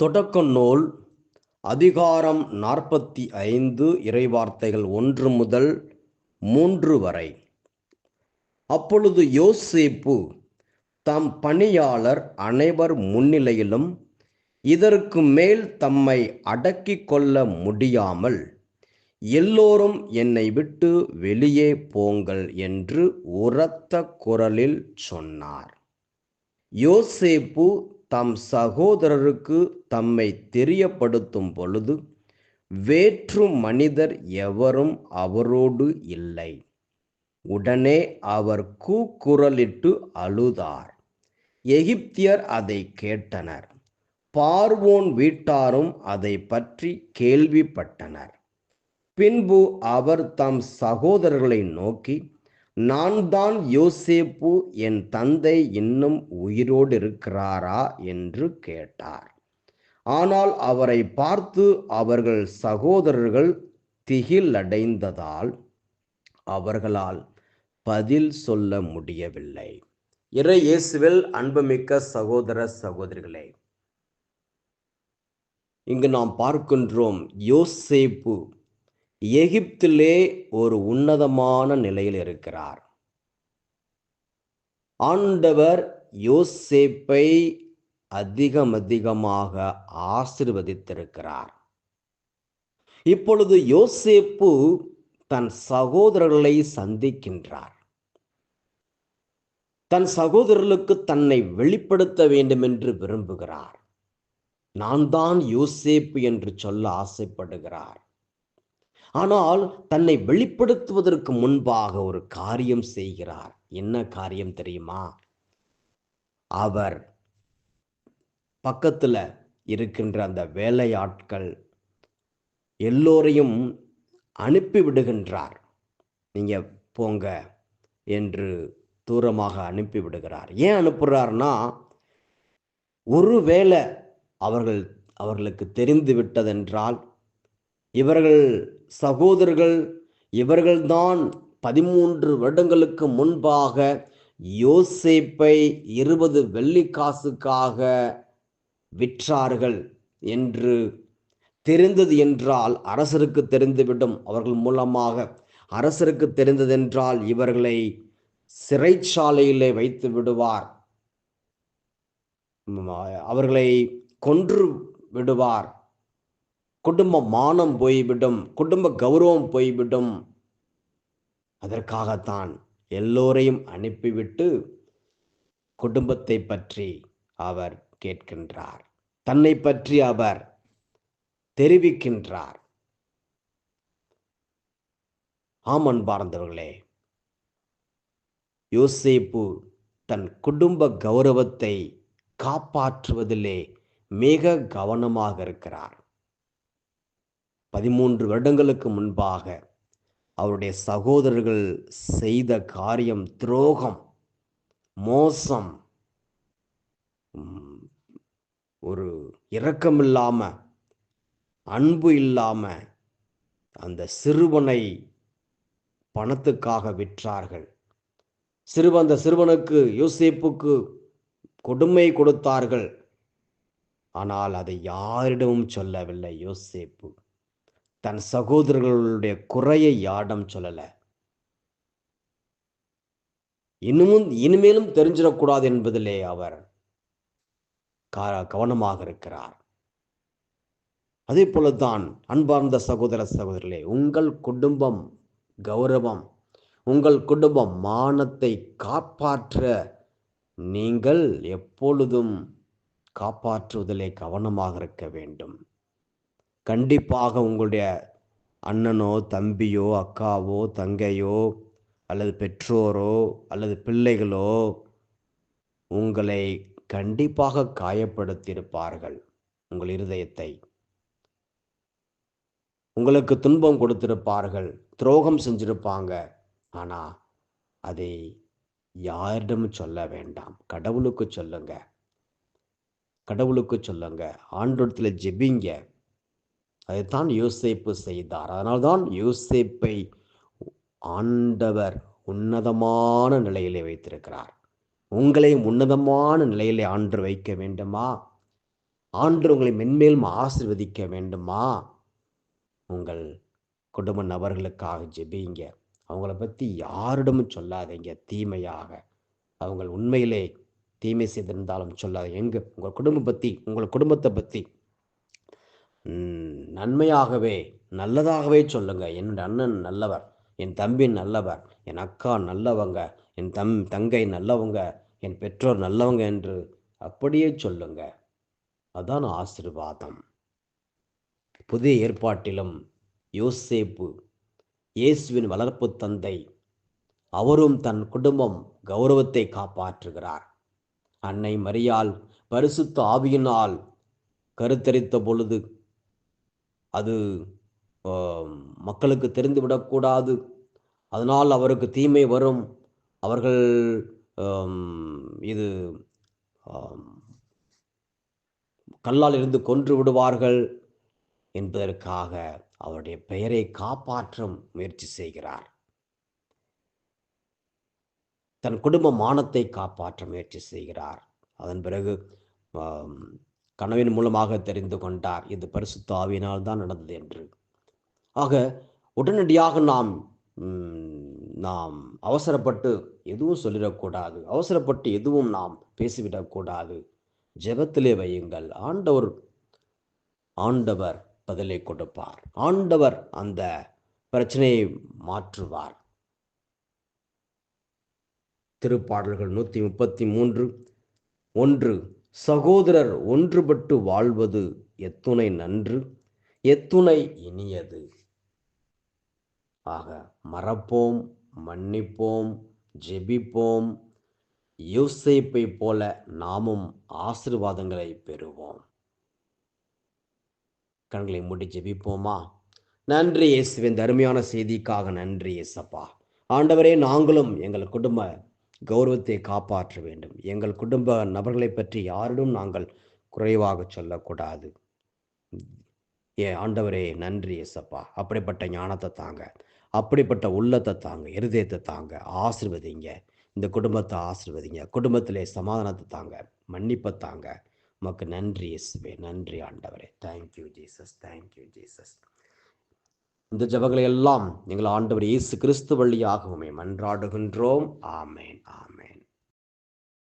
தொடக்க நூல் அதிகாரம் நாற்பத்தி ஐந்து இறைவார்த்தைகள் ஒன்று முதல் மூன்று வரை. அப்பொழுது யோசேப்பு தம் பணியாளர் அனைவர் முன்னிலையிலும் இதற்கு மேல் தம்மை அடக்கி கொள்ள முடியாமல் எல்லோரும் என்னை விட்டு வெளியே போங்கள் என்று உரத்த குரலில் சொன்னார். யோசேப்பு தம் சகோதரருக்கு தம்மை தெரியப்படுத்தும் பொழுது வேற்று மனிதர் எவரும் அவரோடு இல்லை. உடனே அவர் கூக்குரலிட்டு அழுதார். எகிப்தியர் அதை கேட்டனர். பார்வோன் வீட்டாரும் அதை பற்றி கேள்விப்பட்டனர். பின்பு அவர் தம் சகோதரர்களை நோக்கி நான் தான் யோசேப்பு என் தந்தை இன்னும் உயிரோடு இருக்கிறாரா என்று கேட்டார். ஆனால் அவரை பார்த்து அவர்கள் சகோதரர்கள் திகிலடைந்ததால் அவர்களால் பதில் சொல்ல முடியவில்லை. இறை இயேசுவில் அன்புமிக்க சகோதர சகோதரிகளே இங்கு நாம் பார்க்கின்றோம் யோசேப்பு எகிப்திலே ஒரு உன்னதமான நிலையில் இருக்கிறார். ஆண்டவர் யோசேப்பை அதிகம் அதிகமாக ஆசிர்வதித்திருக்கிறார். இப்பொழுது யோசேப்பு தன் சகோதரர்களை சந்திக்கின்றார். தன் சகோதரர்களுக்கு தன்னை வெளிப்படுத்த வேண்டும் என்று விரும்புகிறார். நான் தான் யோசேப்பு என்று சொல்ல ஆசைப்படுகிறார். ஆனால் தன்னை வெளிப்படுத்துவதற்கு முன்பாக ஒரு காரியம் செய்கிறார். என்ன காரியம் தெரியுமா? அவர் பக்கத்துல இருக்கின்ற அந்த வேலையாட்கள் எல்லோரையும் அனுப்பி விடுகின்றார். நீங்க போங்க என்று தூரமாக அனுப்பி விடுகிறார். ஏன் அனுப்புகிறார்னா ஒருவேளை அவர்கள் அவர்களுக்கு தெரிந்து விட்டதென்றால் இவர்கள் சகோதரர்கள் இவர்கள்தான் பதிமூன்று வருடங்களுக்கு முன்பாக யோசேப்பை இருபது வெள்ளிக்காசுக்காக விற்றார்கள் என்று தெரிந்தது என்றால் அரசருக்கு தெரிந்துவிடும். அவர்கள் மூலமாக அரசருக்கு தெரிந்ததென்றால் இவர்களை சிறைச்சாலையிலே வைத்து விடுவார். அவர்களை கொன்று விடுவார். குடும்ப மானம் போய்விடும் குடும்ப கௌரவம் போய்விடும். அதற்காகத்தான் எல்லோரையும் அனுப்பிவிட்டு குடும்பத்தை பற்றி அவர் கேட்கின்றார். தன்னை பற்றி அவர் தெரிவிக்கின்றார். ஆமன் பார்ந்தவர்களே யோசேப்பு தன் குடும்ப கௌரவத்தை காப்பாற்றுவதிலே மிக கவனமாக இருக்கிறார். பதிமூன்று வருடங்களுக்கு முன்பாக அவருடைய சகோதரர்கள் செய்த காரியம் துரோகம் மோசம் ஒரு இரக்கம் இல்லாம அன்பு இல்லாம அந்த சிறுவனை பணத்துக்காக விற்றார்கள். சிறுவன் அந்த சிறுவனுக்கு யோசேப்புக்கு கொடுமை கொடுத்தார்கள். ஆனால் அதை யாரிடமும் சொல்லவில்லை யோசேப்பு. தன் சகோதரர்களுடைய குறையை யாடம் சொல்லல? இன்னமும் இனிமேலும் தெரிஞ்சிடக்கூடாது என்பதிலே அவர் கவனமாக இருக்கிறார். அதே போலதான் அன்பார்ந்த சகோதர சகோதரர்களே உங்கள் குடும்பம் கௌரவம் உங்கள் குடும்பம் மானத்தை காப்பாற்ற நீங்கள் எப்பொழுதும் காப்பாற்றுவதிலே கவனமாக இருக்க வேண்டும். கண்டிப்பாக உங்களுடைய அண்ணனோ தம்பியோ அக்காவோ தங்கையோ அல்லது பெற்றோரோ அல்லது பிள்ளைகளோ உங்களை கண்டிப்பாக காயப்படுத்தியிருப்பார்கள் உங்கள் இருதயத்தை. உங்களுக்கு துன்பம் கொடுத்திருப்பார்கள் துரோகம் செஞ்சிருப்பாங்க. ஆனால் அதை யாரிடமும் சொல்ல வேண்டாம். கடவுளுக்கு சொல்லுங்க. கடவுளுக்கு சொல்லுங்க. ஆண்டோடத்தில் ஜெபிங்க. அதைத்தான் யோசேப்பு செய்தார். அதனால்தான் யோசேப்பை ஆண்டவர் உன்னதமான நிலையிலே வைத்திருக்கிறார். உங்களை உன்னதமான நிலையிலே ஆண்டு வைக்க வேண்டுமா? ஆண்டு உங்களை மென்மேலும் ஆசிர்வதிக்க வேண்டுமா? உங்கள் குடும்ப நபர்களுக்காக ஜெபிங்க. அவங்கள பற்றி யாரிடமும் சொல்லாதீங்க. தீமையாக. அவங்கள் உண்மையிலே தீமை செய்திருந்தாலும் சொல்லாது எங்க? உங்கள் குடும்பம் பற்றி உங்கள் குடும்பத்தை பற்றி நன்மையாகவே நல்லதாகவே சொல்லுங்க. என்னோட அண்ணன் நல்லவர் என் தம்பி நல்லவர் என் அக்கா நல்லவங்க என் தம் தங்கை நல்லவங்க என் பெற்றோர் நல்லவங்க என்று அப்படியே சொல்லுங்க. அதான் ஆசிர்வாதம். புதிய ஏற்பாட்டிலும் யோசேப்பு இயேசுவின் வளர்ப்பு தந்தை அவரும் தன் குடும்பம் கௌரவத்தை காப்பாற்றுகிறார். அன்னை மரியால் பரிசுத்த ஆவியினால் கருத்தரித்த பொழுது அது மக்களுக்கு தெரிந்துவிடக்கூடாது. அதனால் அவருக்கு தீமை வரும். அவர்கள் இது கல்லால் இருந்து கொன்று விடுவார்கள் என்பதற்காக அவருடைய பெயரை காப்பாற்றும் முயற்சி செய்கிறார். தன் குடும்ப மானத்தை காப்பாற்ற முயற்சி செய்கிறார். அதன் பிறகு கனவின் மூலமாக தெரிந்து கொண்டார். இது பரிசுத்த ஆவியினால் தான் நடந்தது என்று. ஆக உடனடியாக நாம் நாம் அவசரப்பட்டு எதுவும் சொல்லிடக்கூடாது. அவசரப்பட்டு எதுவும் நாம் பேசிவிடக்கூடாது. ஜெபத்திலே வையுங்கள். ஆண்டவர் ஆண்டவர் பதிலை கொடுப்பார். ஆண்டவர் அந்த பிரச்சனையை மாற்றுவார். திருப்பாடல்கள் நூற்றி முப்பத்தி மூன்று ஒன்று சகோதரர் ஒன்றுபட்டு வாழ்வது எத்துணை நன்று எத்துணை இனியது. ஆக மறப்போம் மன்னிப்போம் ஜெபிப்போம். யோசிப்பை போல நாமும் ஆசிர்வாதங்களை பெறுவோம். கண்களை மூடி ஜெபிப்போமா? நன்றி இயேசுவின் அருமையான செய்திக்காக நன்றி இயேசப்பா. ஆண்டவரே நாங்களும் எங்கள் குடும்ப கௌரவத்தை காப்பாற்ற வேண்டும். எங்கள் குடும்ப நபர்களை பற்றி யாரிடம் நாங்கள் குறைவாக சொல்லக்கூடாது. ஏ ஆண்டவரே நன்றி எசப்பா அப்படிப்பட்ட ஞானத்தை தாங்க. அப்படிப்பட்ட உள்ளத்தை தாங்க. இருதயத்தை தாங்க. ஆசிர்வதிங்க. இந்த குடும்பத்தை ஆசிர்வதிங்க. குடும்பத்திலே சமாதானத்தை தாங்க. மன்னிப்பை தாங்க. உமக்கு நன்றி இயேசுவே. நன்றி ஆண்டவரே. தேங்க்யூ ஜீசஸ் தேங்க்யூ ஜீசஸ் இந்த ஜபங்களை எல்லாம் எங்கள் ஆண்டவர் இயேசு கிறிஸ்து வழியாகவுமே மன்றாடுகின்றோம். ஆமேன் ஆமேன்.